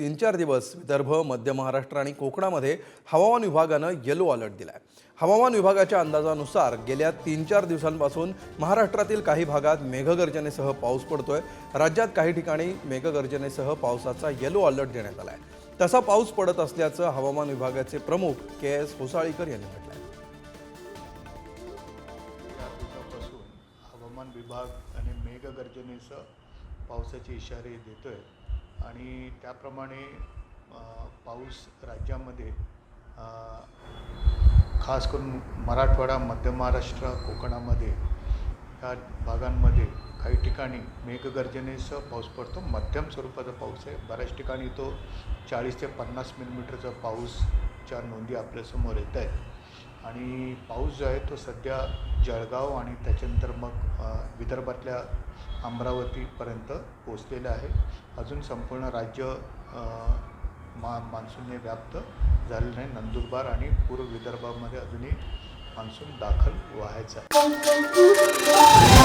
तीन चार दिवस विदर्भ मध्य महाराष्ट्र आणि कोकणामध्ये हवामान विभागानं येलो अलर्ट दिला आहे हवामान विभागाच्या अंदाजानुसार गेल्या तीन चार दिवसांपासून महाराष्ट्रातील काही भागात मेघगर्जनेसह पाऊस पडतोय. राज्यात काही ठिकाणी मेघगर्जनेसह पावसाचा येलो अलर्ट देण्यात आला आहे तसा पाऊस पडत असल्याचं हवामान विभागाचे प्रमुख के एस होसाळीकर यांनी म्हटलं आहे हवामान विभाग आणि मेघगर्जनेसह पावसाचे इशारे देतो आहे आणि त्याप्रमाणे पाऊस राज्यामध्ये खास करून मराठवाडा मध्य महाराष्ट्र कोकणामध्ये ह्या भागांमध्ये काही ठिकाणी मेघगर्जनेसह पाऊस पडतो. मध्यम स्वरूपाचा पाऊस आहे. बऱ्याच ठिकाणी तो चाळीस ते पन्नास मिलीमीटरचा पाऊसच्या नोंदी आपल्यासमोर येत आहेत. आणि पाऊस जो आहे तो सध्या जळगाव आणि त्याच्यानंतर मग विदर्भातल्या अमरावतीपर्यंत पोचलेलं आहे. अजून संपूर्ण राज्य मा मान्सूनने व्याप्त झालेलं नाही नंदुरबार आणि पूर्व विदर्भामध्ये अजूनही मान्सून दाखल व्हायचा आहे.